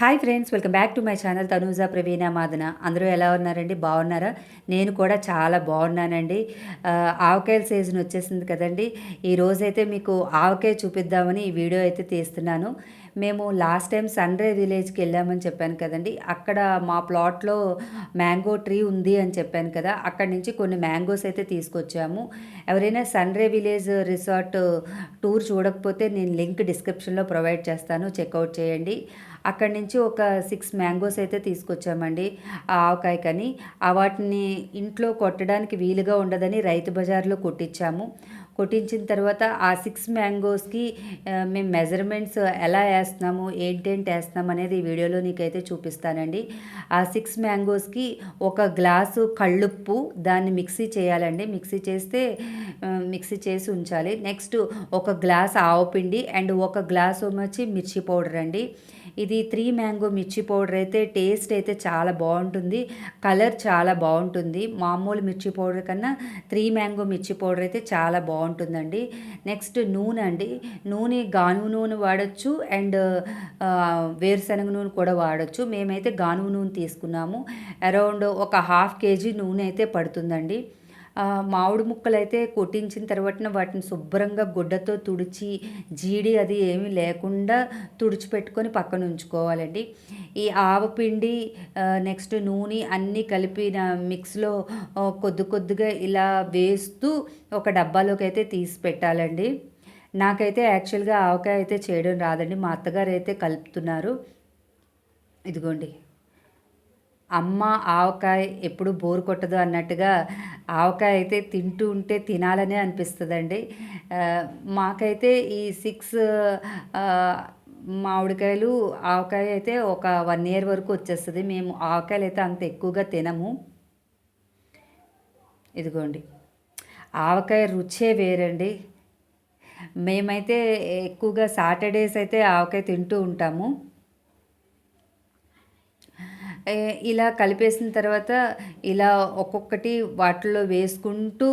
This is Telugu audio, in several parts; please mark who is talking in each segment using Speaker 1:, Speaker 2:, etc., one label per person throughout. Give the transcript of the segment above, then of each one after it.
Speaker 1: Hi friends welcome back to my channel Tanuja Praveena Madana అందరూ ఎలా ఉన్నారండి? బాగున్నారా? నేను కూడా చాలా బాగున్నానండి. ఆవకాయల సీజన్ వచ్చేసింది కదండి. ఈరోజైతే మీకు ఆవకాయ చూపిద్దామని ఈ వీడియో అయితే తీస్తున్నాను. మేము లాస్ట్ టైం సన్రే విలేజ్కి వెళ్ళామని చెప్పాను కదండి. అక్కడ మా ప్లాట్లో మ్యాంగో ట్రీ ఉంది అని చెప్పాను కదా. అక్కడి నుంచి కొన్ని మ్యాంగోస్ అయితే తీసుకొచ్చాము. ఎవరైనా సన్రే విలేజ్ రిసార్ట్ టూర్ చూడకపోతే నేను లింక్ డిస్క్రిప్షన్లో ప్రొవైడ్ చేస్తాను. చెక్అవుట్ చేయండి. అక్కడి నుంచి ఒక సిక్స్ మ్యాంగోస్ అయితే తీసుకొచ్చామండి. ఆవకాయ కానీ. వాటిని ఇంట్లో కొట్టడానికి వీలుగా ఉండదని రైతు బజార్లో కొట్టించాము కొట్టించిన తర్వాత ఆ సిక్స్ మ్యాంగోస్కి మేము మెజర్మెంట్స్ ఎలా వేస్తున్నాము ఏంటేంటి వేస్తున్నాం అనేది ఈ వీడియోలో నీకైతే చూపిస్తానండి. ఆ సిక్స్ మ్యాంగోస్కి ఒక గ్లాసు కళ్ళుప్పు దాన్ని మిక్సీ చేయాలండి. మిక్సీ చేస్తే మిక్సీ చేసి ఉంచాలి. నెక్స్ట్ ఒక గ్లాస్ ఆవపిండి అండ్ ఒక గ్లాస్ వచ్చి మిర్చి పౌడర్ అండి. ఇది త్రీ మ్యాంగో మిర్చి పౌడర్ అయితే టేస్ట్ అయితే చాలా బాగుంటుంది. కలర్ చాలా బాగుంటుంది. మామూలు మిర్చి పౌడర్ కన్నా త్రీ మ్యాంగో మిర్చి పౌడర్ అయితే చాలా బాగుంటుంది. బాగుంటుందండి. నెక్స్ట్ నూనె అండి. నూనె గానుగు నూనె వాడచ్చు అండ్ వేరుశనగ నూనె కూడా వాడచ్చు. మేమైతే గానుగు నూనె తీసుకున్నాము. అరౌండ్ ఒక హాఫ్ కేజీ నూనె అయితే పడుతుందండి. మామిడి ముక్కలు అయితే కొట్టించిన తర్వాత వాటిని శుభ్రంగా గుడ్డతో తుడిచి జీడి అది ఏమీ లేకుండా తుడిచిపెట్టుకొని పక్కన ఉంచుకోవాలండి. ఈ ఆవపిండి నెక్స్ట్ నూనె అన్నీ కలిపిన మిక్స్లో కొద్ది కొద్దిగా ఇలా వేస్తూ ఒక డబ్బాలోకి అయితే తీసి పెట్టాలండి. నాకైతే యాక్చువల్గా ఆవకాయ అయితే చేయడం రాదండి. మా అత్తగారు అయితే కలుపుతున్నారు. ఇదిగోండి. అమ్మ ఆవకాయ ఎప్పుడు బోరు కొట్టదు అన్నట్టుగా ఆవకాయ అయితే తింటూ ఉంటే తినాలనే అనిపిస్తుందండి. మాకైతే ఈ సిక్స్ మామిడికాయలు ఆవకాయ అయితే ఒక వన్ ఇయర్ వరకు వచ్చేస్తుంది. మేము ఆవకాయలు అయితే అంత ఎక్కువగా తినము. ఇదిగోండి. ఆవకాయ రుచే వేరండి. మేమైతే ఎక్కువగా సాటర్డేస్ అయితే ఆవకాయ తింటూ ఉంటాము. ఇలా కలిపేసిన తర్వాత ఇలా ఒక్కొక్కటి వాటిలో వేసుకుంటూ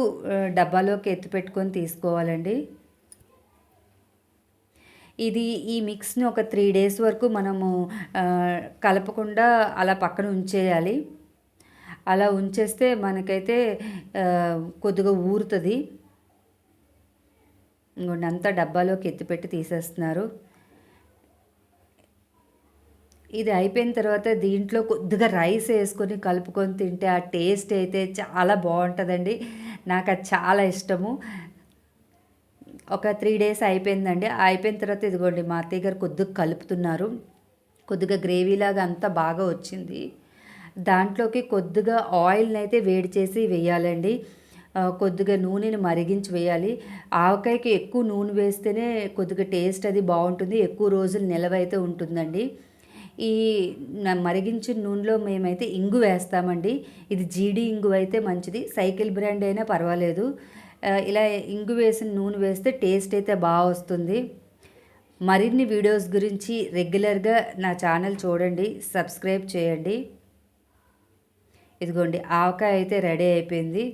Speaker 1: డబ్బాలోకి ఎత్తి పెట్టుకొని తీసుకోవాలండి. ఇది ఈ మిక్స్ని ఒక త్రీ డేస్ వరకు మనము కలపకుండా అలా పక్కన ఉంచేయాలి. అలా ఉంచేస్తే మనకైతే కొద్దిగా ఊరుతుంది. అంతా డబ్బాలోకి ఎత్తిపెట్టి తీసేస్తున్నారు. ఇది అయిపోయిన తర్వాత దీంట్లో కొద్దిగా రైస్ వేసుకొని కలుపుకొని తింటే ఆ టేస్ట్ అయితే చాలా బాగుంటుందండి. నాకు అది చాలా ఇష్టము. ఒక త్రీ డేస్ అయిపోయిందండి. అయిపోయిన తర్వాత ఇదిగోండి మా అత్తయ్య గారు కొద్దిగా కలుపుతున్నారు. కొద్దిగా గ్రేవీలాగా అంతా బాగా వచ్చింది. దాంట్లోకి కొద్దిగా ఆయిల్ని అయితే వేడి చేసి వేయాలండి. కొద్దిగా నూనెని మరిగించి వేయాలి. ఆవకాయకి ఎక్కువ నూనె వేస్తేనే కొద్దిగా టేస్ట్ అది బాగుంటుంది. ఎక్కువ రోజులు నిలవైతే ఉంటుందండి. ఈ మరిగించిన నూనెలో మేమైతే ఇంగు వేస్తామండి. ఇది జీడి ఇంగు అయితే మంచిది. సైకిల్ బ్రాండ్ అయినా పర్వాలేదు. ఇలా ఇంగు వేసిన నూనె వేస్తే టేస్ట్ అయితే బాగా వస్తుంది. మరిన్ని వీడియోస్ గురించి రెగ్యులర్గా నా ఛానల్ చూడండి. సబ్స్క్రైబ్ చేయండి. ఇదిగోండి ఆవకాయ అయితే రెడీ అయిపోయింది.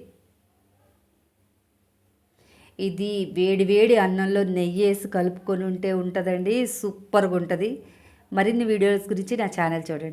Speaker 1: ఇది వేడి వేడి అన్నంలో నెయ్యి వేసి కలుపుకొని ఉంటే ఉంటుందండి. సూపర్గా ఉంటుంది మరిన్ని వీడియోస్ గురించి నా ఛానల్ చూడండి.